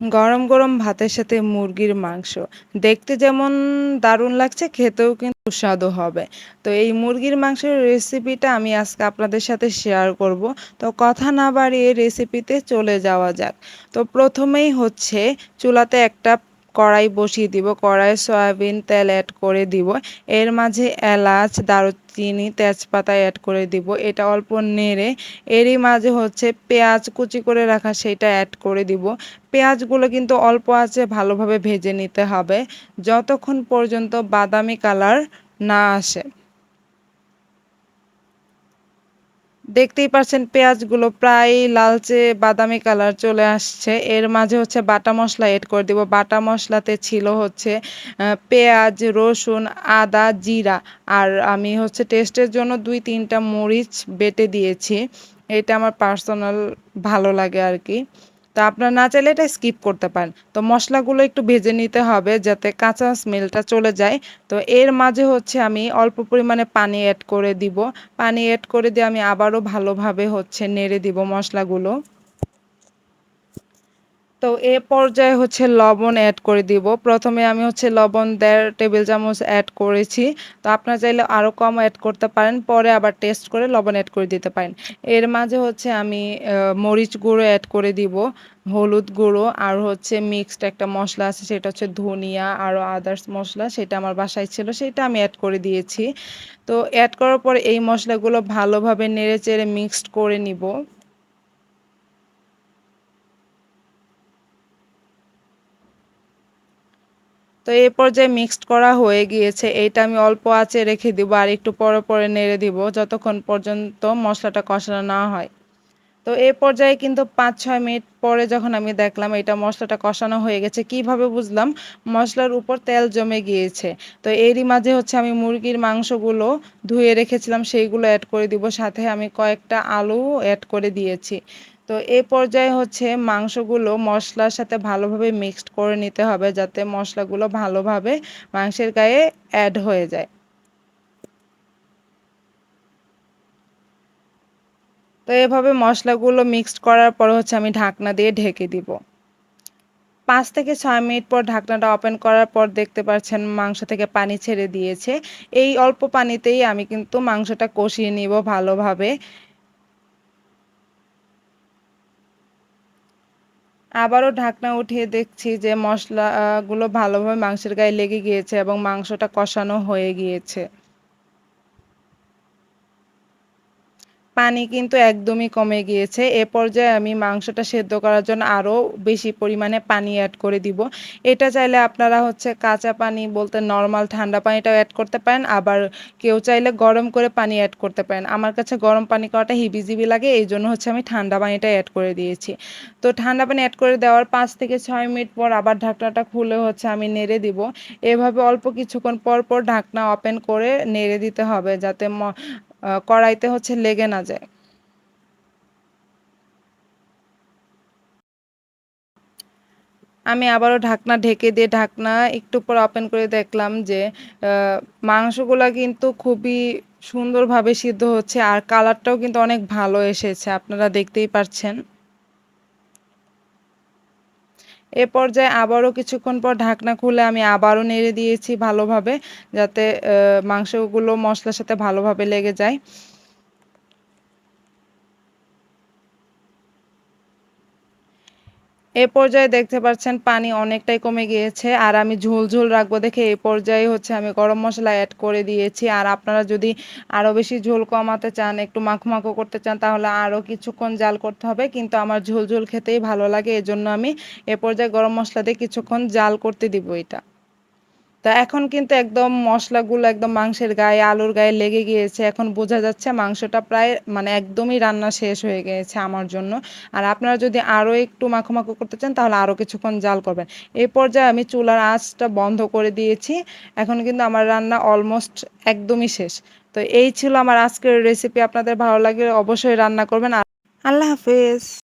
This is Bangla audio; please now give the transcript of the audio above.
গরম, গরম ভাতের সাথে মুরগির মাংস। দেখতে যেমন দারুণ লাগছে খেতেও কিন্তু সুস্বাদু হবে। তো এই মুরগির মাংসের রেসিপিটা আমি আজকে আপনাদের সাথে শেয়ার করব। তো কথা না বাড়িয়ে রেসিপিতে চলে যাওয়া যাক। তো প্রথমেই হচ্ছে চুলাতে একটা কড়াই বসিয়ে দিব। কড়াইয়ে সয়াবিন তেল অ্যাড করে দিব। এর মাঝে এলাচ, দারুচিনি, তেজপাতা অ্যাড করে দিব। এটা অল্প নেড়ে এরই মাঝে হচ্ছে পেঁয়াজ কুচি করে রাখা সেটা অ্যাড করে দিব। পেঁয়াজগুলো কিন্তু অল্প আছে ভালোভাবে ভেজে নিতে হবে যতক্ষণ পর্যন্ত বাদামি কালার না আসে দেখতেই পাচ্ছেন পেঁয়াজগুলো প্রায় লালচে বাদামি কালার চলে আসছে। এর মাঝে হচ্ছে বাটা মশলা এড করে দিব। বাটা মশলাতে ছিল হচ্ছে পেঁয়াজ, রসুন, আদা, জিরা। আর আমি হচ্ছে টেস্টের জন্য দুই তিনটা মরিচ বেটে দিয়েছি। এটা আমার পার্সোনাল ভালো লাগে আর কি। তো আপনারা না চাইলে এটা স্কিপ করতে পারেন। তো মশলাগুলো একটু ভেজে নিতে হবে যাতে কাঁচা স্মেলটা চলে যায়। তো এর মাঝে হচ্ছে আমি অল্প পরিমাণে পানি অ্যাড করে দিব। পানি অ্যাড করে দিয়ে আমি আবারও ভালোভাবে হচ্ছে নেড়ে দিব মশলাগুলো। তো এ পর্যায়ে হচ্ছে লবণ অ্যাড করে দিব। প্রথমে আমি হচ্ছে লবণ দেড় টেবিল চামচ অ্যাড করেছি। তো আপনারা চাইলে আরও কম অ্যাড করতে পারেন, পরে আবার টেস্ট করে লবণ অ্যাড করে দিতে পারেন। এর মাঝে হচ্ছে আমি মরিচ গুঁড়ো অ্যাড করে দিব, হলুদ গুঁড়ো, আর হচ্ছে মিক্সড একটা মশলা আছে, সেটা হচ্ছে ধনিয়া আরও আদার্স মশলা, সেটা আমার বাসায় ছিল, সেটা আমি অ্যাড করে দিয়েছি। তো অ্যাড করার পর এই মশলাগুলো ভালোভাবে নেড়ে চেড়ে মিক্সড করে নিব। তো এই পর্যায়ে মিক্সড করা হয়ে গিয়েছে। এইটা আমি অল্প আঁচে রেখে দিব আর একটু পরে পরে নেড়ে দিব, যতক্ষণ পর্যন্ত মশলাটা কষানো না হয়। তো এই পর্যায়ে কিন্তু পাঁচ ছয় মিনিট পরে যখন আমি দেখলাম এটা মশলাটা কষানো হয়ে গেছে, কীভাবে বুঝলাম? মশলার উপর তেল জমে গিয়েছে। তো এরই মাঝে হচ্ছে আমি মুরগির মাংসগুলো ধুয়ে রেখেছিলাম, সেইগুলো অ্যাড করে দিব। সাথে আমি কয়েকটা আলু অ্যাড করে দিয়েছি। তো এই পর্যায়ে হচ্ছে মাংসগুলো মশলার সাথে ভালোভাবে মিক্সড করে নিতে হবে যাতে মশলাগুলো ভালোভাবে মাংসের গায়ে অ্যাড হয়ে যায়। তো এভাবে মশলাগুলো মিক্সড করার পর হচ্ছে আমি ঢাকনা দিয়ে ঢেকে দিব। পাঁচ থেকে ছয় মিনিট পর ঢাকনাটা ওপেন করার পর দেখতে পাচ্ছেন মাংস থেকে পানি ছেড়ে দিয়েছে। এই অল্প পানিতেই আমি কিন্তু মাংসটা কষিয়ে নিব ভালোভাবে। আবারও ঢাকনা উঠিয়ে দেখছি যে মশলাগুলো ভালোভাবে মাংসের গায়ে লেগে গিয়েছে এবং মাংসটা কষানো হয়ে গিয়েছে। পানি কিন্তু একদমই কমে গিয়েছে। এ পর্যায়ে আমি মাংসটা সেদ্ধ করার জন্য আরও বেশি পরিমাণে পানি অ্যাড করে দিব। এটা চাইলে আপনারা হচ্ছে কাঁচা পানি বলতে নর্মাল ঠান্ডা পানিটাও অ্যাড করতে পারেন, আবার কেউ চাইলে গরম করে পানি অ্যাড করতে পারেন। আমার কাছে গরম পানি করাটা হিবিজিবি লাগে এই জন্য হচ্ছে আমি ঠান্ডা পানিটা অ্যাড করে দিয়েছি। তো ঠান্ডা পানি অ্যাড করে দেওয়ার পাঁচ থেকে ছয় মিনিট পর আবার ঢাকনাটা খুলে হচ্ছে আমি নেড়ে দিব। এভাবে অল্প কিছুক্ষণ পর পর ঢাকনা ওপেন করে নেড়ে দিতে হবে, যাতে কড়াইতে হচ্ছে লেগে না যায়। আমি আবারও ঢাকনা ঢেকে দিয়ে ঢাকনা একটু পর ওপেন করে দেখলাম যে মাংসগুলা কিন্তু খুবই সুন্দরভাবে সিদ্ধ হচ্ছে আর কালারটাও কিন্তু অনেক ভালো এসেছে, আপনারা দেখতেই পাচ্ছেন এ পর্যায়ে আবারও কিছুক্ষণ পর ঢাকনা খুলে আমি আবারও নেড়ে দিয়েছি ভালোভাবে, যাতে মাংসগুলো মশলার সাথে ভালোভাবে লেগে যায়। এ পর্যায়ে দেখতে পাচ্ছেন পানি অনেকটাই কমে গিয়েছে, আর আমি ঝোল ঝোল রাখব দেখে এ পর্যায়ে হচ্ছে আমি গরম মশলা অ্যাড করে দিয়েছি। আর আপনারা যদি আরও বেশি ঝোল কমাতে চান, একটু মাখো মাখো করতে চান, তাহলে আরও কিছুক্ষণ জাল করতে হবে। কিন্তু আমার ঝোল ঝোল খেতেই ভালো লাগে, এজন্য আমি এ পর্যায়ে গরম মশলা দিয়ে কিছুক্ষণ জাল করতে দিব এটা। তা এখন কিন্তু একদম মশলাগুলো একদম মাংসের গায়ে, আলুর গায়ে লেগে গিয়েছে। এখন বোঝা যাচ্ছে মাংসটা প্রায় মানে একদমই রান্না শেষ হয়ে গিয়েছে আমার জন্য। আর আপনারা যদি আরও একটু মাখো করতে চান, তাহলে আরও কিছুক্ষণ জাল করবেন। এই পর্যায়ে আমি চুলার আঁচটা বন্ধ করে দিয়েছি। এখন কিন্তু আমার রান্না অলমোস্ট একদমই শেষ। তো এই ছিল আমার আজকের রেসিপি আপনাদের ভালো লাগলে অবশ্যই রান্না করবেন। আল্লাহ হাফেজ।